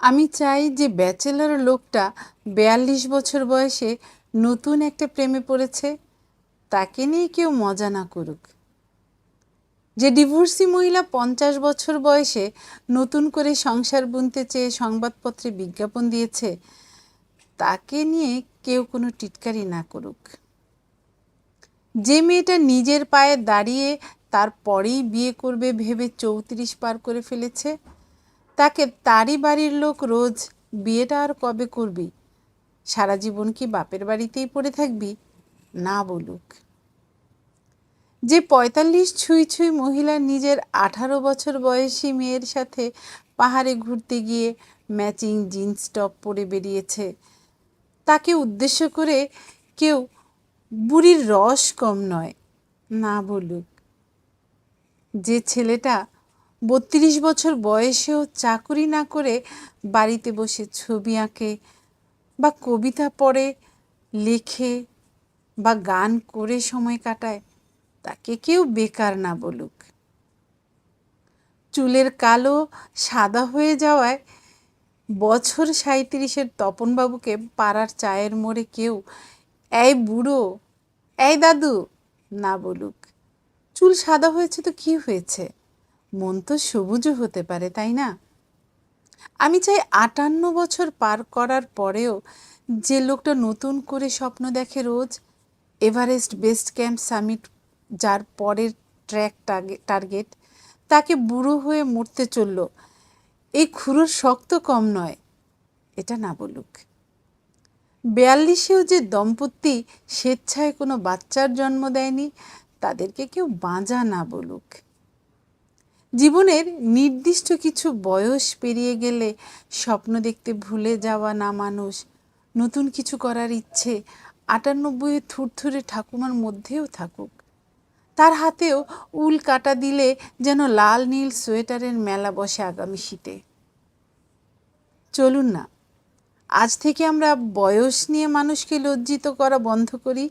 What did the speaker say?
আমি চাই যে ব্যাচেলর লোকটা বেয়াল্লিশ বছর বয়সে নতুন একটা প্রেমে পড়েছে, তাকে নিয়ে কেউ মজা না করুক। যে ডিভোর্সি মহিলা পঞ্চাশ বছর বয়সে নতুন করে সংসার বুনতে চেয়ে সংবাদপত্রে বিজ্ঞাপন দিয়েছে, তাকে নিয়ে কেউ কোনো টিটকারি না করুক। যে মেয়েটা নিজের পায়ে দাঁড়িয়ে তারপরেই বিয়ে করবে ভেবে চৌত্রিশ পার করে ফেলেছে তাকে তারই বাড়ির লোক রোজ বিয়েটা আর কবে করবি? সারা জীবন কি বাপের বাড়িতেই পড়ে থাকবি? না বলুক। যে পঁয়তাল্লিশ ছুঁই ছুঁই মহিলা নিজের আঠারো বছর বয়সী মেয়ের সাথে পাহাড়ে ঘুরতে গিয়ে ম্যাচিং জিন্স, টপ পরে বেরিয়েছে, তাকে উদ্দেশ্য করে কেউ বুড়ির রস কম নয়। না বলুক। যে ছেলেটা বত্রিশ বছর বয়সেও চাকুরি না করে বাড়িতে বসে ছবি আঁকে বা কবিতা পড়ে, লেখে বা গান করে সময় কাটায়, তাকে কেউ বেকার না বলুক। চুলের কালো সাদা হয়ে যাওয়ায় বছর সাঁত্রিশের তপনবাবুকে পাড়ার চায়ের মোড়ে কেউ, এই বুড়ো, এই দাদু, না বলুক। চুল সাদা হয়েছে তো কি হয়েছে? মন তো সবুজও হতে পারে, তাই না? আমি চাই আটান্ন বছর পার করার পরেও যে লোকটা নতুন করে স্বপ্ন দেখে রোজ এভারেস্ট বেস্ট ক্যাম্প সামিট যার পরের ট্র্যাক টার্গেট, তাকে বুড়ো হয়ে মরতে চলল। এই খুঁড়োর শক্ত কম নয়, এটা না বলুক। বেয়াল্লিশেও যে দম্পতি স্বেচ্ছায় কোনো বাচ্চার জন্ম দেয়নি, তাদেরকে কেউ বাঁজা না বলুক। জীবনের নির্দিষ্ট কিছু বয়স পেরিয়ে গেলে স্বপ্ন দেখতে ভুলে যাওয়া না মানুষ, নতুন কিছু করার ইচ্ছে আটানব্বই থুরথুরে ঠাকুমার মধ্যেও থাকুক। তার হাতেও উল কাটা দিলে যেন লাল নীল সোয়েটারের মেলা বসে আগামী শীতে। চলুন না, আজ থেকে আমরা বয়স নিয়ে মানুষকে লজ্জিত করা বন্ধ করি।